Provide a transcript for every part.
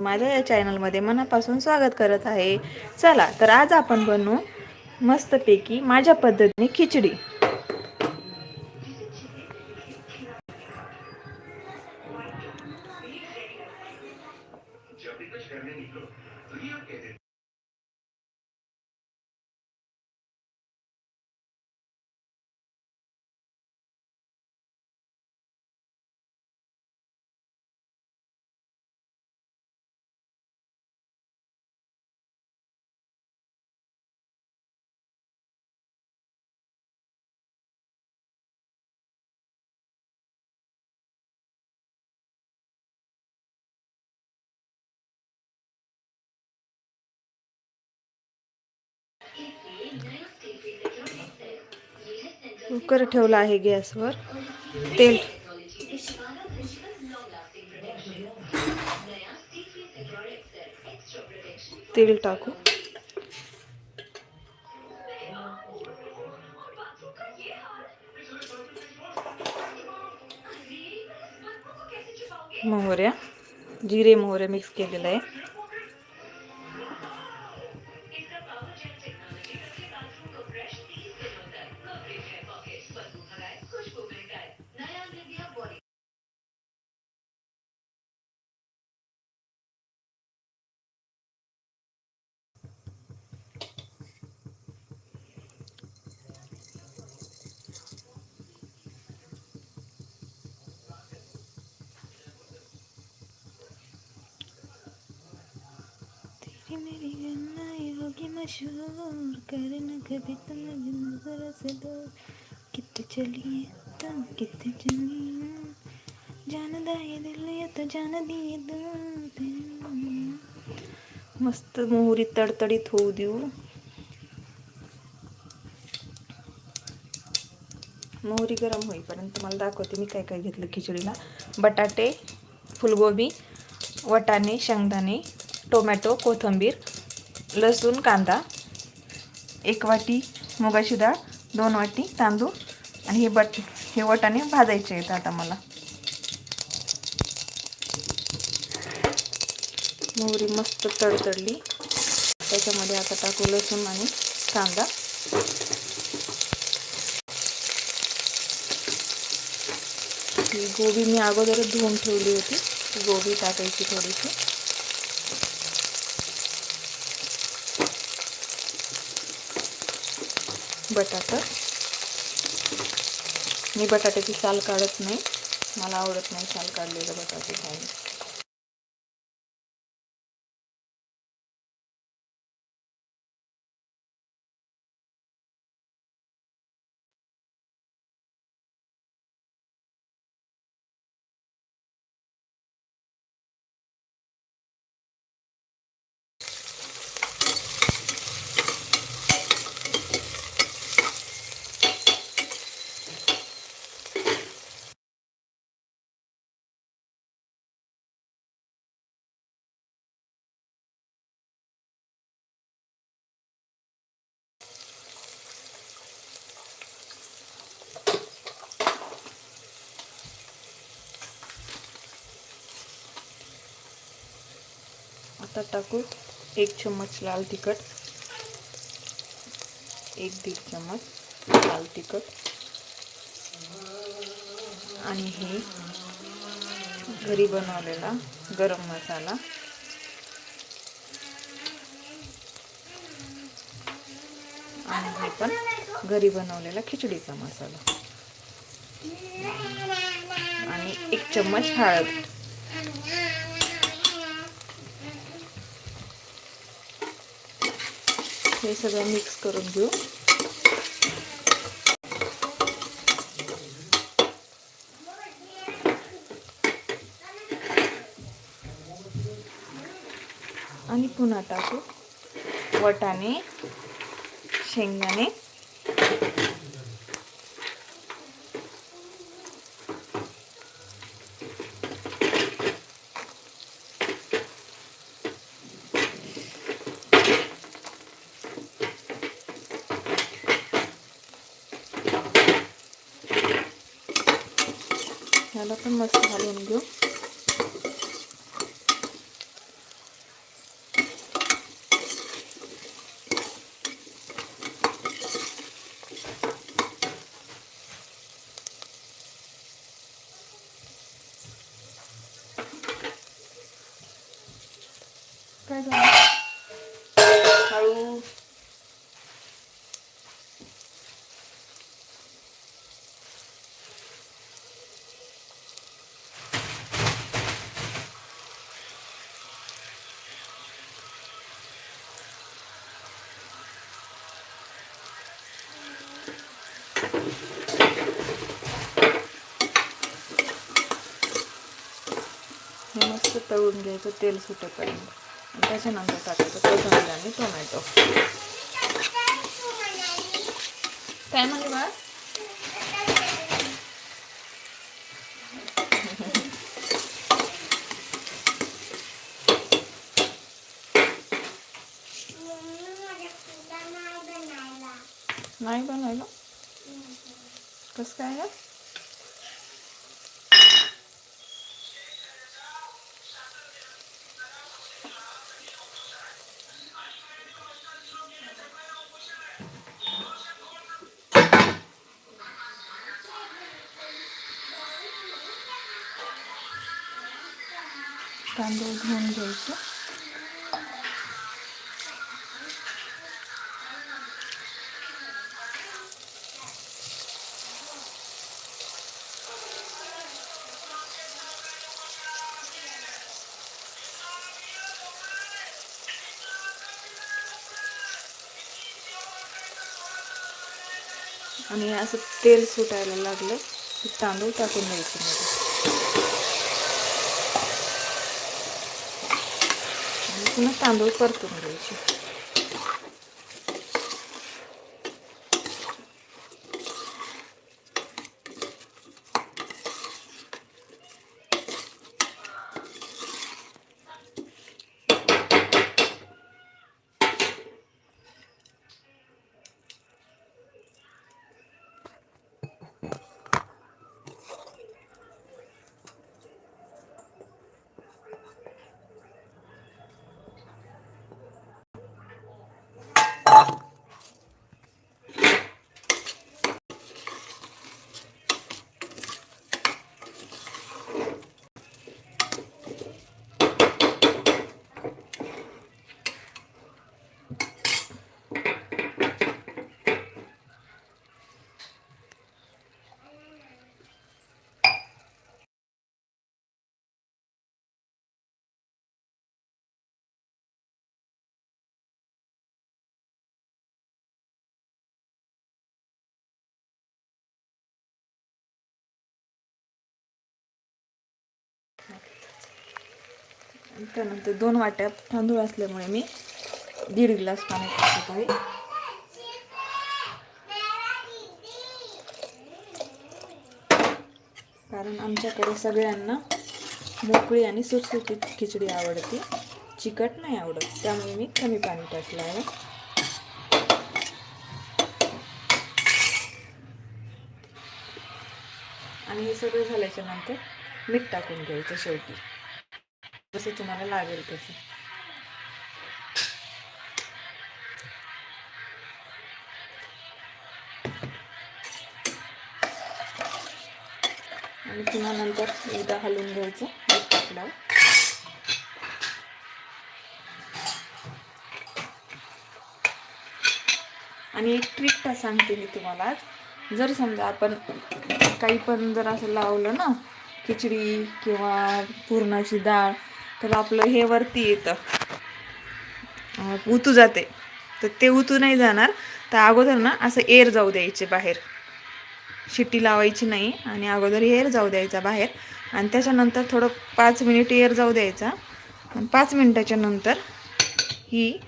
माझ्या या चॅनलमध्ये मनापासून स्वागत करत आहे. चला तर आज आपण बनवू मस्तपैकी माझ्या पद्धतीने खिचडी. कुकर ठेवला आहे गॅसवर. तेल. तेल टाकू. मोहऱ्या जिरे मोहऱ्या मिक्स केलेलं आहे. कि मेरी गन्ना होगी मशहूर करना कभी तुम जरा से दूर कित चलिए तुम कित चलिए जानदा ये दिल ये तो जान दिए दूर मस्त मोहरी तडतडीत होऊ देऊ. मोहरी गरम होईपर्यंत मला दाखवते मी काय काय घेतलं खिचडीला. बटाटे फुलगोबी वटाणे शेंगदाणे टोमॅटो कोथिंबीर लसूण कांदा एक वाटी मुगाची डाळ दोन वाटी तांदूळ आणि हे बट हे वटाने भाजायचे आहेत आता मला. मोहरी मस्त तडतडली. त्याच्यामध्ये आता टाकू लसूण आणि कांदा. ही गोबी मी अगोदरच धुवून ठेवली होती. गोबी टाकायची थोडीशी. बटाटा. मी बटाट्याची साल काढत नाही. मला आवडत नाही साल काढलेलं बटाटे खायला. आता टाकू एक चम्मच लाल तिखट. एक दीड चम्मच लाल तिखट. आणि हे घरी बनवलेला गरम मसाला. आणि हे पण घरी बनवलेला खिचडीचा मसाला. आणि एक चम्मच हळद. हे सगळं मिक्स करून घेऊ. आणि पुन्हा टाकू वटाणे शेंगदाणे. કાંદા પણ મસ્ત હાલી એમ ગયો काय झालं हळू हे मस्त तळून घ्यायचं तेल सुटेपर्यंत. आणि त्याच्यानंतर टाकायचं कोथिंबीर आणि टोमॅटो. काय म्हणले? बा नाही बनवायला कसं काय आहे तांदूळ आणि असं तेल सुटायला लागलं की तांदूळ टाकून द्यायचे मध्ये. पुन्हा तांदूळ परतून घ्यायचे आणि त्यानंतर दोन वाट्या तांदूळ असल्यामुळे मी दीड ग्लास पाणी टाकत आहे. कारण आमच्याकडे सगळ्यांना मोकळी आणि सुटसुटीत खिचडी आवडते. चिकट नाही आवडत त्यामुळे मी कमी पाणी टाकलं आहे. आणि हे सगळं झाल्याच्यानंतर मीठ टाकून घ्यायचं शेवटी. जसं तुम्हाला लागेल तसं. आणि पुन्हा नंतर एकदा हलवून घ्यायचं एक टाकल्यावर आणि एक ट्रिक का सांगते मी तुम्हाला जर समजा आपण काही पण जर असं लावलं ना खिचडी किंवा पुरणाची डाळ तर आपलं हे वरती येतं. उतू जाते. तर ते उतू नाही जाणार. तर अगोदर ना असं एअर जाऊ द्यायचे बाहेर. शिट्टी लावायची नाही आणि अगोदर एअर जाऊ द्यायचा बाहेर. आणि त्याच्यानंतर थोडं पाच मिनिट एअर जाऊ द्यायचा. आणि पाच मिनिटाच्या नंतर ही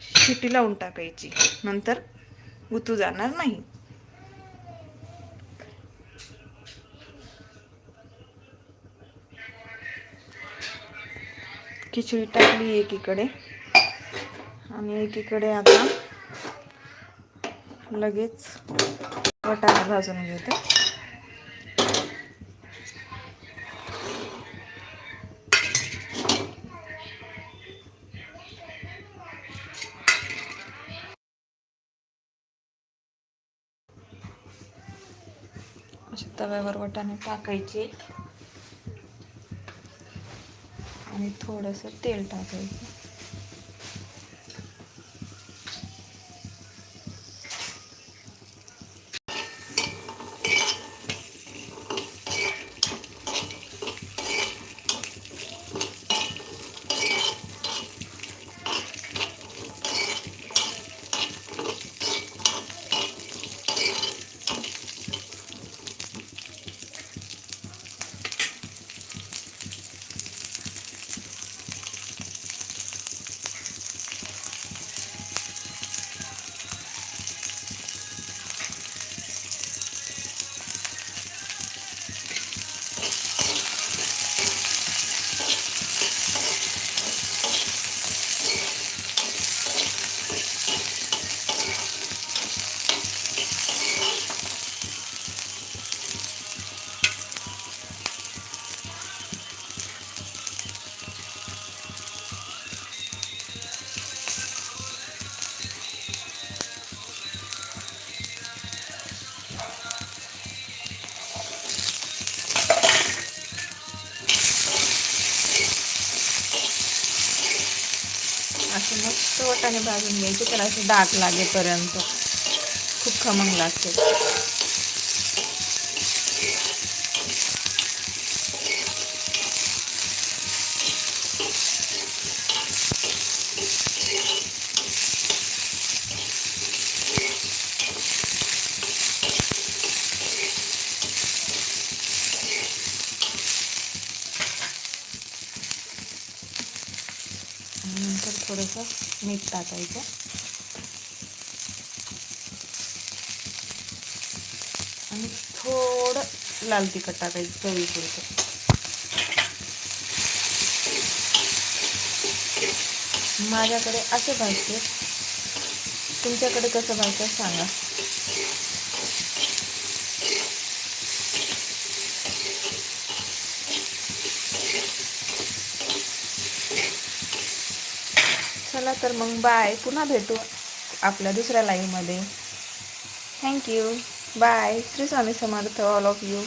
शिट्टी लावून टाकायची. नंतर उतू जाणार नाही. खिचडी टाकली एकीकडे. आणि एकीकडे आता लगेच वटाणा भाजून घेते. असे तव्यावर वटाणे टाकायचे. आणि थोडंसं तेल टाकायचं. भाजून घ्यायचे त्याला असे डाग लागेपर्यंत. खूप खमंग लागते. आणि नंतर थोडंसं मीठ टाकायचं. आणि थोडं लाल तिखट टाकायचं चवीपुरतं. माझ्याकडे असे भाजते तुमच्याकडे कसं भाजतं सांगा. चला तर मग बाय. पुन्हा भेटू आपल्या दुसऱ्या लाईव्हमध्ये thank you bye Shri Swami Samarth all of you